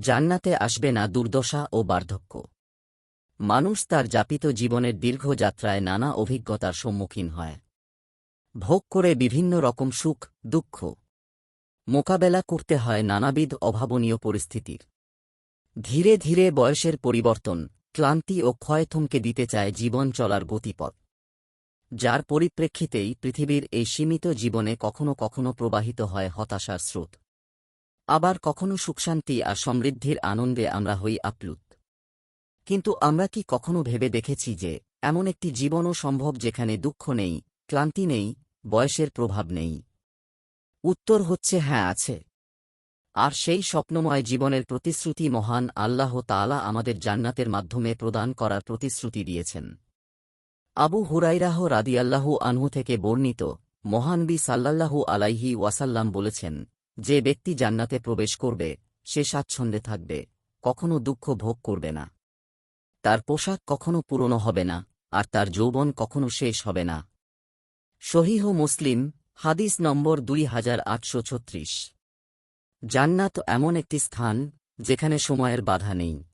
জান্নাতে আসবে না দুর্দশা ও বার্ধক্য। মানুষ তার যাপিত জীবনের দীর্ঘ যাত্রায় নানা অভিজ্ঞতার সম্মুখীন হয়। ভোগ করে বিভিন্ন রকম সুখ, দুঃখ। মোকাবেলা করতে হয় নানাবিধ অভাবনীয় পরিস্থিতির। ধীরে ধীরে বয়সের পরিবর্তন, ক্লান্তি ও ক্ষয় থমকে দিতে চায় জীবন চলার গতিপথ। যার পরিপ্রেক্ষিতেই পৃথিবীর এই সীমিত জীবনে কখনো কখনো প্রবাহিত হয় হতাশার স্রোত। আবার কখনো সুখশান্তি আর সমৃদ্ধির আনন্দে আমরা হই আপ্লুত। কিন্তু আমরা কি কখনো ভেবে দেখেছি যে, এমন একটি জীবনও সম্ভব যেখানে দুঃখ নেই, ক্লান্তি নেই, বয়সের প্রভাব নেই? উত্তর হচ্ছে হ্যাঁ আছে। আর সেই স্বপ্নময় জীবনের প্রতিশ্রুতি মহান আল্লাহ তাআলা আমাদের জান্নাতের মাধ্যমে প্রদান করার প্রতিশ্রুতি দিয়েছেন। আবু হুরাইরাহ রাদিয়াল্লাহু আনহু থেকে বর্ণিত মহানবী সাল্লাল্লাহু আলাইহি ওয়াসাল্লাম বলেছেন যে ব্যক্তি জান্নাতে প্রবেশ করবে, সে স্বাচ্ছন্দ্যে থাকবে, কখনো দুঃখ ভোগ করবে না। তার পোশাক কখনো পুরনো হবে না, আর তার যৌবন কখনো শেষ হবে না। শহীহ মুসলিম, হাদিস নম্বর দুই হাজার আটশো ছত্রিশ। জান্নাত এমন একটি স্থান, যেখানে সময়ের বাধা নেই।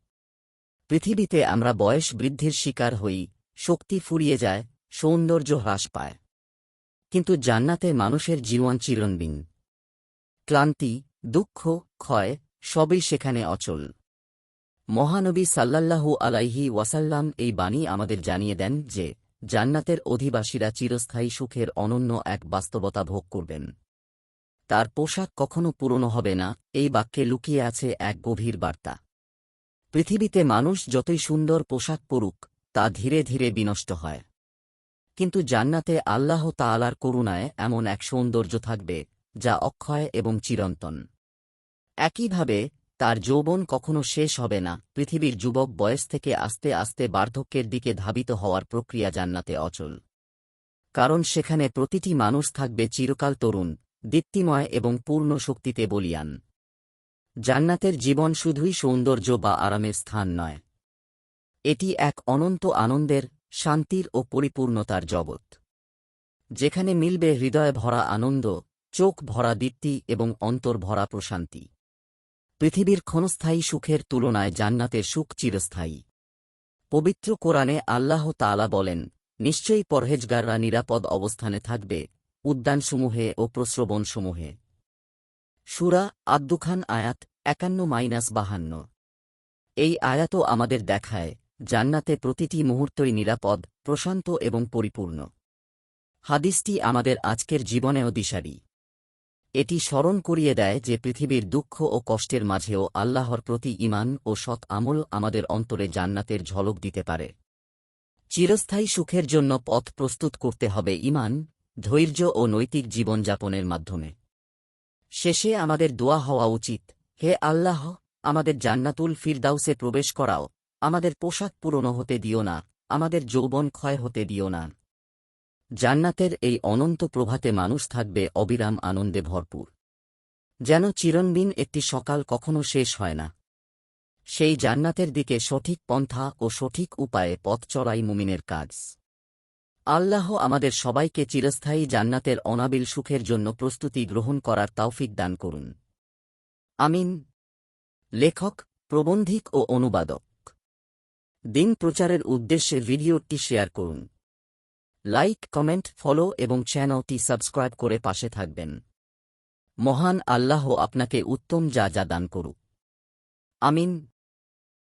পৃথিবীতে আমরা বয়স বৃদ্ধির শিকার হই, শক্তি ফুরিয়ে যায়, সৌন্দর্য হ্রাস পায়। কিন্তু জান্নাতে মানুষের জীবন চিরনবিন ক্লান্তি, দুঃখ, ক্ষয়, সবই সেখানে অচল। মহানবী সাল্লাল্লাহু আলাইহি ওয়াসাল্লাম এই বাণী আমাদের জানিয়ে দেন যে, জান্নাতের অধিবাসীরা চিরস্থায়ী সুখের অনন্য এক বাস্তবতা ভোগ করবেন। তার পোশাক কখনো পুরনো হবে না, এই বাক্যে লুকিয়ে আছে এক গভীর বার্তা। পৃথিবীতে মানুষ যতই সুন্দর পোশাক পরুক, তা ধীরে ধীরে বিনষ্ট হয়। কিন্তু জান্নাতে আল্লাহ তাআলার করুণায় এমন এক সৌন্দর্য থাকবে যা অক্ষয় এবং চিরন্তন। একইভাবে, তার যৌবন কখনো শেষ হবে না। পৃথিবীর যুবক বয়স থেকে আস্তে আস্তে বার্ধক্যের দিকে ধাবিত হওয়ার প্রক্রিয়া জান্নাতে অচল। কারণ সেখানে প্রতিটি মানুষ থাকবে চিরকাল তরুণ, দীপ্তিময় এবং পূর্ণ শক্তিতে বলিয়ান। জান্নাতের জীবন শুধুই সৌন্দর্য বা আরামের স্থান নয়। এটি এক অনন্ত আনন্দের, শান্তির ও পরিপূর্ণতার জগৎ। যেখানে মিলবে হৃদয় ভরা আনন্দ চোখ ভরা দীপ্তি এবং অন্তর ভরা প্রশান্তি। পৃথিবীর ক্ষণস্থায়ী সুখের তুলনায় জান্নাতের সুখ চিরস্থায়ী। পবিত্র কোরআনে আল্লাহ তাআলা বলেন, নিশ্চয়ই পরহেজগাররা নিরাপদ অবস্থানে থাকবে, উদ্যানসমূহে ও প্রস্রবণসমূহে। সুরা আব্দুখান আয়াত একান্ন মাইনাস বাহান্ন। এই আয়াতও আমাদের দেখায়, জান্নাতে প্রতিটি মুহূর্তই নিরাপদ, প্রশান্ত এবং পরিপূর্ণ। হাদিসটি আমাদের আজকের জীবনেও দিশারি। এটি স্মরণ করিয়ে দেয় যে পৃথিবীর দুঃখ ও কষ্টের মাঝেও আল্লাহর প্রতি ইমান ও সৎ আমল আমাদের অন্তরে জান্নাতের ঝলক দিতে পারে। চিরস্থায়ী সুখের জন্য পথ প্রস্তুত করতে হবে ইমান ধৈর্য ও নৈতিক জীবনযাপনের মাধ্যমে। শেষে আমাদের দোয়া হওয়া উচিত, হে আল্লাহ, আমাদের জান্নাতুল ফিরদাউসে প্রবেশ করাও, আমাদের পোশাক পুরনো হতে দিও না, আমাদের যৌবন ক্ষয় হতে দিও না। জান্নাতের এই অনন্ত প্রভাতে মানুষ থাকবে অবিরাম আনন্দে ভরপুর। যেন চিরনবিন একটি সকাল কখনো শেষ হয় না। সেই জান্নাতের দিকে সঠিক পন্থা ও সঠিক উপায়ে পথ চড়াই মুমিনের কাজ। আল্লাহ আমাদের সবাইকে চিরস্থায়ী জান্নাতের অনাবিল সুখের জন্য প্রস্তুতি গ্রহণ করার তাওফিক দান করুন। আমিন। লেখক, প্রবন্ধিক ও অনুবাদক। দিন প্রচারের উদ্দেশ্যে ভিডিওটি শেয়ার করুন। লাইক, কমেন্ট, ফলো এবং চ্যানেলটি সাবস্ক্রাইব করে পাশে থাকবেন। মহান আল্লাহ আপনাকে উত্তম যা যা দান করুক। আমিন।